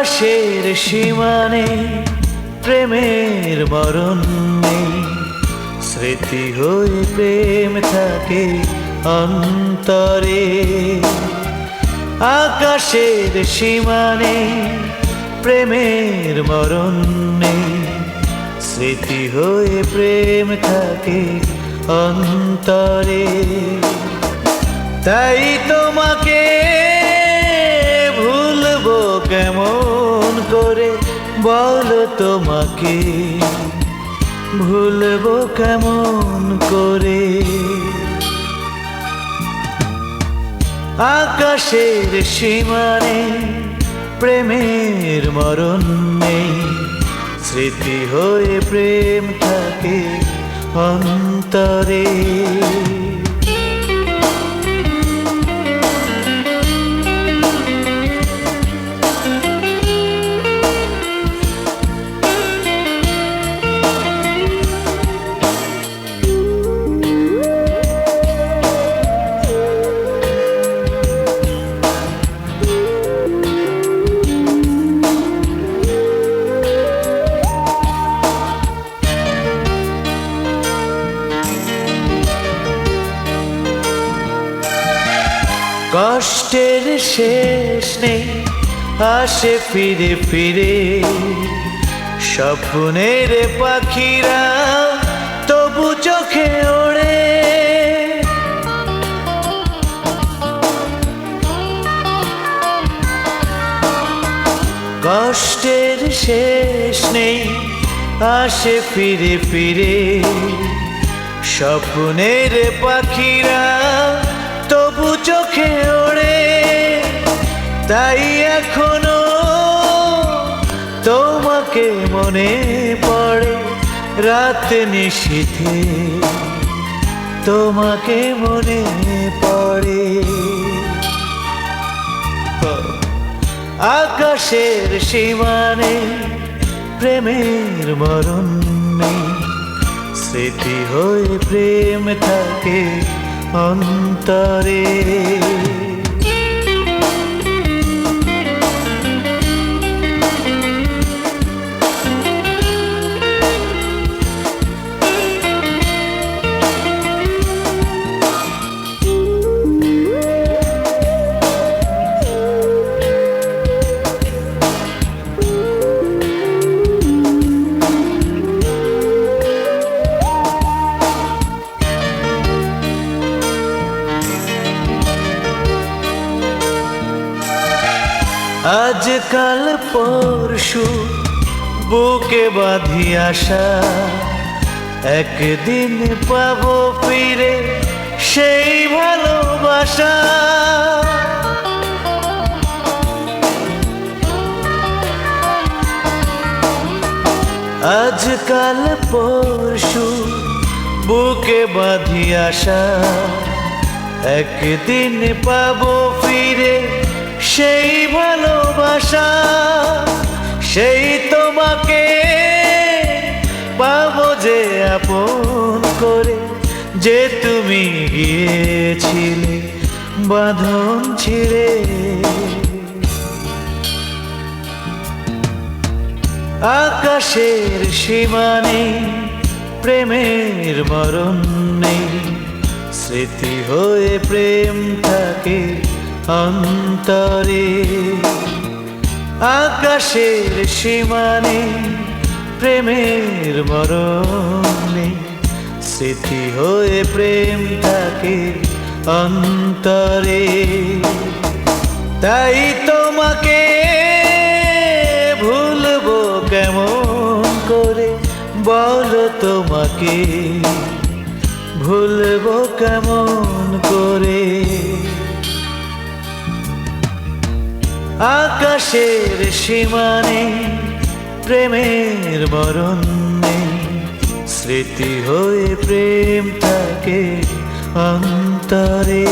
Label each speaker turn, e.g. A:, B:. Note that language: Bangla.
A: আকাশের সীমানে প্রেমের মরণ নেই। স্মৃতি হয়ে প্রেম থাকে অন্তরে। আকাশের সীমানে প্রেমের মরণ নেই। স্মৃতি হয়ে প্রেম থাকে অন্তরে। তাই তোমাকে ভুলবো কেমন? করে বলো তোমাকে, ভুলবো কেমন করে? আকাশের সীমানে প্রেমের মরণ নেই, স্মৃতি হয়ে প্রেম থাকে অন্তরে। কষ্টের শেষ নেই, আসে ফিরে ফিরে। স্বপ্নের পাখিরা তবু চোখে ওড়ে। কষ্টের শেষ নেই, আসে ফিরে ফিরে। স্বপ্নের পাখিরা চোখে ওড়ে, তাই এখনও তোমাকে মনে পড়ে। রাত নিশীথে তোমাকে মনে পড়ে। আকাশের সীমানে প্রেমের মরণ নেই। স্মৃতি হয়ে প্রেম থাকে। অন্তরে। আজকাল পরশু বুকে বাঁধি আসা একদিন পাবো ফিরে সেই ভালোবাসা। আজকাল পরশু বুকে বাঁধি আসা একদিন পাবো ফিরে সেই ভালোবাসা, সেই তোমাকে পাবো যে আপন করে, যে তুমি গিয়েছিলে, বাঁধন ছিঁড়ে। আকাশের সীমানে প্রেমের মরণ নেই, স্মৃতি হয়ে প্রেম থাকে। অন্তরে, আকাশের সীমানে, প্রেমের মরণে, স্মৃতি হয়ে প্রেম থাকে অন্তরে। তাই তোমাকে ভুলবো কেমন করে? বলো তোমাকে ভুলবো কেমন করে? আকাশের সীমানে প্রেমের বরণ নেই স্মৃতি হয়ে প্রেম থাকে অন্তরে।